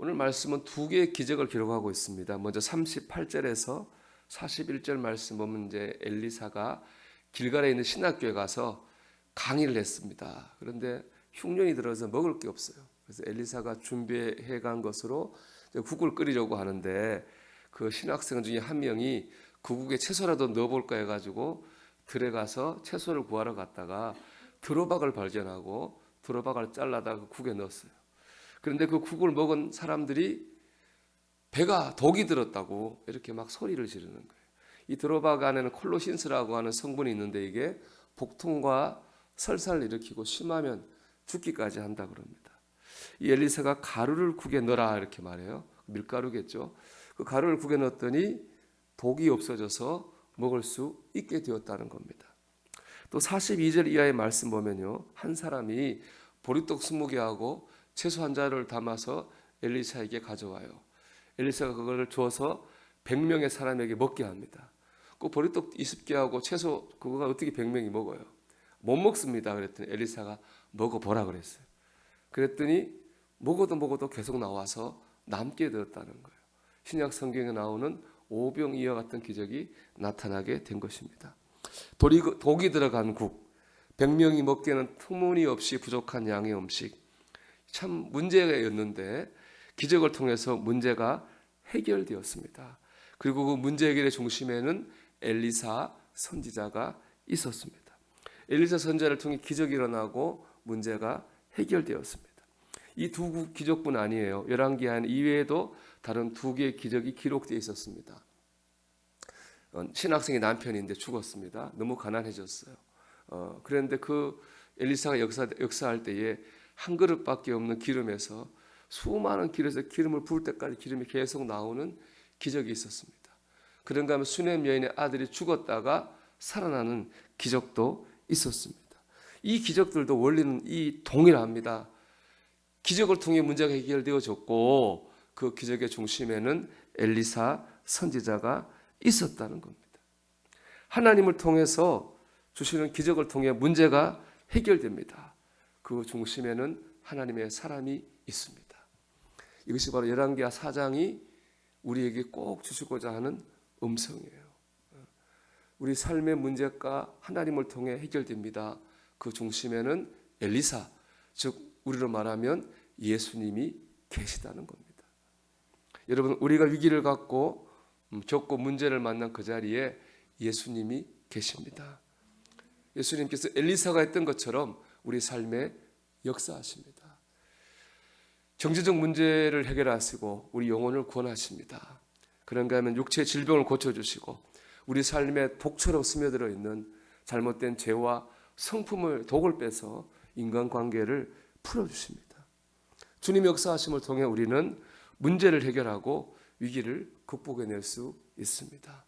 오늘 말씀은 두 개의 기적을 기록하고 있습니다. 먼저 38절에서 41절 말씀 보면 이제 엘리사가 길갈에 있는 신학교에 가서 강의를 했습니다. 그런데 흉년이 들어서 먹을 게 없어요. 그래서 엘리사가 준비해 간 것으로 국을 끓이려고 하는데 그 신학생 중에 한 명이 그 국에 채소라도 넣어볼까 해가지고 들에 가서 채소를 구하러 갔다가 드로박을 발견하고 드로박을 잘라다가 그 국에 넣었어요. 그런데 그 국을 먹은 사람들이 배가 독이 들었다고 이렇게 막 소리를 지르는 거예요. 이 드로박 안에는 콜로신스라고 하는 성분이 있는데 이게 복통과 설사를 일으키고 심하면 죽기까지 한다 그럽니다. 이 엘리사가 가루를 국에 넣어라 이렇게 말해요. 밀가루겠죠. 그 가루를 국에 넣었더니 독이 없어져서 먹을 수 있게 되었다는 겁니다. 또 42절 이하의 말씀 보면요. 한 사람이 보리떡 20개하고 채소 한 자를 담아서 엘리사에게 가져와요. 엘리사가 그거를 주어서 100명의 사람에게 먹게 합니다. 그 보리떡 20개 하고 채소 그거가 어떻게 100명이 먹어요? 못 먹습니다. 그랬더니 엘리사가 먹어보라 그랬어요. 그랬더니 먹어도 먹어도 계속 나와서 남게 되었다는 거예요. 신약 성경에 나오는 오병이어 같은 기적이 나타나게 된 것입니다. 독이 들어간 국, 100명이 먹기에는 터무니없이 부족한 양의 음식, 참 문제였는데 기적을 통해서 문제가 해결되었습니다. 그리고 그 문제 해결의 중심에는 엘리사 선지자가 있었습니다. 엘리사 선지자를 통해 기적이 일어나고 문제가 해결되었습니다. 이 두 기적뿐 아니에요. 열왕기한 이외에도 다른 두 개의 기적이 기록되어 있었습니다. 어, 신학생의 남편인데 죽었습니다. 너무 가난해졌어요. 어, 그런데 그 엘리사가 역사, 역사할 때에 한 그릇밖에 없는 기름에서 수많은 길에서 기름을 부을 때까지 기름이 계속 나오는 기적이 있었습니다. 그런가 하면 수넴 여인의 아들이 죽었다가 살아나는 기적도 있었습니다. 이 기적들도 원리는 이 동일합니다. 기적을 통해 문제가 해결되어졌고 그 기적의 중심에는 엘리사 선지자가 있었다는 겁니다. 하나님을 통해서 주시는 기적을 통해 문제가 해결됩니다. 그 중심에는 하나님의 사람이 있습니다. 이것이 바로 열왕기하 4장이 우리에게 꼭 주시고자 하는 음성이에요. 우리 삶의 문제가 하나님을 통해 해결됩니다. 그 중심에는 엘리사, 즉 우리로 말하면 예수님이 계시다는 겁니다. 여러분 우리가 위기를 갖고 음, 겪고 문제를 만난 그 자리에 예수님이 계십니다. 예수님께서 엘리사가 했던 것처럼 우리 삶에 역사하십니다. 경제적 문제를 해결하시고 우리 영혼을 구원하십니다. 그런가 하면 육체의 질병을 고쳐주시고 우리 삶에 독처럼 스며들어 있는 잘못된 죄와 성품을 독을 빼서 인간관계를 풀어주십니다. 주님 역사하심을 통해 우리는 문제를 해결하고 위기를 극복해낼 수 있습니다.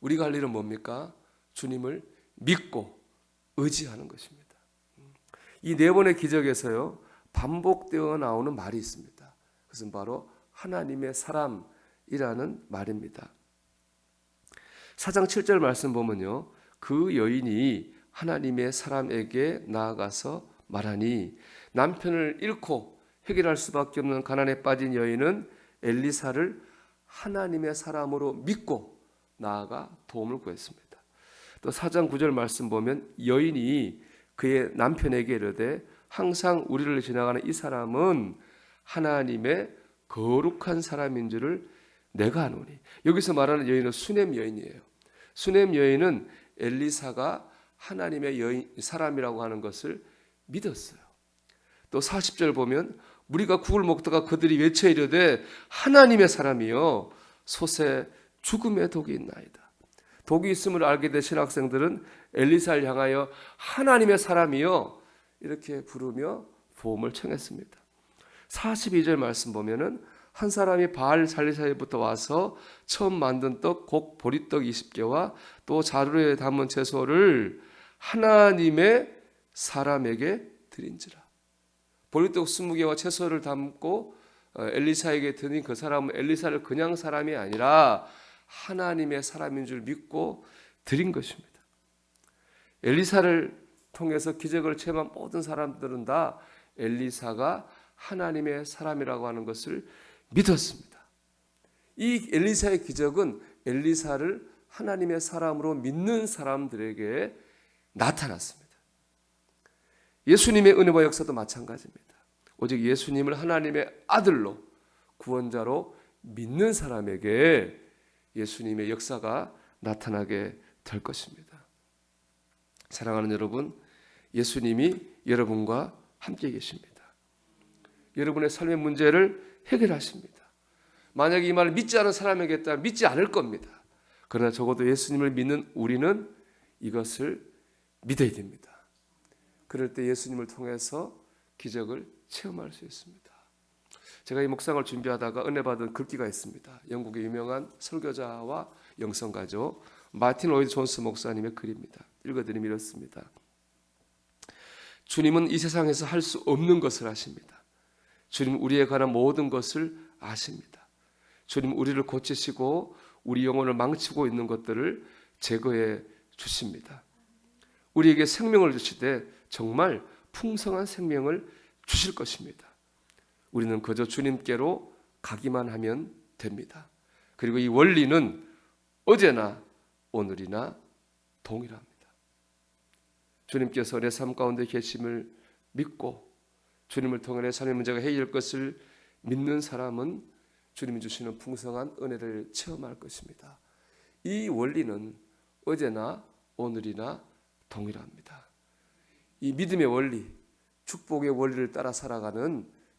우리가 할 일은 뭡니까? 주님을 믿고 의지하는 것입니다. 이 네 번의 기적에서요 반복되어 나오는 말이 있습니다. 그것은 바로 하나님의 사람이라는 말입니다. 4장 7절 말씀 보면요. 그 여인이 하나님의 사람에게 나아가서 말하니 남편을 잃고 해결할 수밖에 없는 가난에 빠진 여인은 엘리사를 하나님의 사람으로 믿고 나아가 도움을 구했습니다. 또 4장 9절 말씀 보면 여인이 그의 남편에게 이르되 항상 우리를 지나가는 이 사람은 하나님의 거룩한 사람인 줄을 내가 아노니 여기서 말하는 여인은 수넴 여인이에요. 수넴 여인은 엘리사가 하나님의 여인 사람이라고 하는 것을 믿었어요. 또 40절 보면 우리가 국을 먹다가 그들이 외쳐 이르되 하나님의 사람이요 솥에 죽음의 독이 있나이다. 독이 있음을 알게 된 신학생들은 엘리사를 향하여 하나님의 사람이요 이렇게 부르며 보험을 청했습니다. 42절 말씀 보면은 한 사람이 바알 살리사이부터 와서 처음 만든 떡, 곡 보리떡 20개와 또 자루에 담은 채소를 하나님의 사람에게 드린지라. 보리떡 20개와 채소를 담고 어, 엘리사에게 드린 그 사람은 엘리사를 그냥 사람이 아니라 하나님의 사람인 줄 믿고 드린 것입니다. 엘리사를 통해서 기적을 체험한 모든 사람들은 다 엘리사가 하나님의 사람이라고 하는 것을 믿었습니다. 이 엘리사의 기적은 엘리사를 하나님의 사람으로 믿는 사람들에게 나타났습니다. 예수님의 은혜와 역사도 마찬가지입니다. 오직 예수님을 하나님의 아들로 구원자로 믿는 사람에게 예수님의 역사가 나타나게 될 것입니다. 사랑하는 여러분, 예수님이 여러분과 함께 계십니다. 여러분의 삶의 문제를 해결하십니다. 만약에 이 말을 믿지 않은 사람에게 했다면 믿지 않을 겁니다. 그러나 적어도 예수님을 믿는 우리는 이것을 믿어야 됩니다. 그럴 때 예수님을 통해서 기적을 체험할 수 있습니다. 제가 이 묵상을 준비하다가 은혜 받은 글귀가 있습니다. 영국의 유명한 설교자와 영성가죠. 마틴 로이드 존스 목사님의 글입니다. 읽어드리면 이렇습니다. 주님은 이 세상에서 할 수 없는 것을 하십니다. 주님 우리에 관한 모든 것을 아십니다. 주님 우리를 고치시고 우리 영혼을 망치고 있는 것들을 제거해 주십니다. 우리에게 생명을 주시되 정말 풍성한 생명을 주실 것입니다. 우리는 그저 주님께로 가기만 하면 됩니다. 그리고 이 원리는 어제나 오늘이나 동일합니다. 주님께서 내 삶 가운데 계심을 믿고 주님을 통해 내 삶의 문제가 해결될 것을 믿는 사람은 주님이 주시는 풍성한 은혜를 체험할 것입니다. 이 원리는 어제나 오늘이나 동일합니다. 이 믿음의 원리, 축복의 원리를 따라 살아가는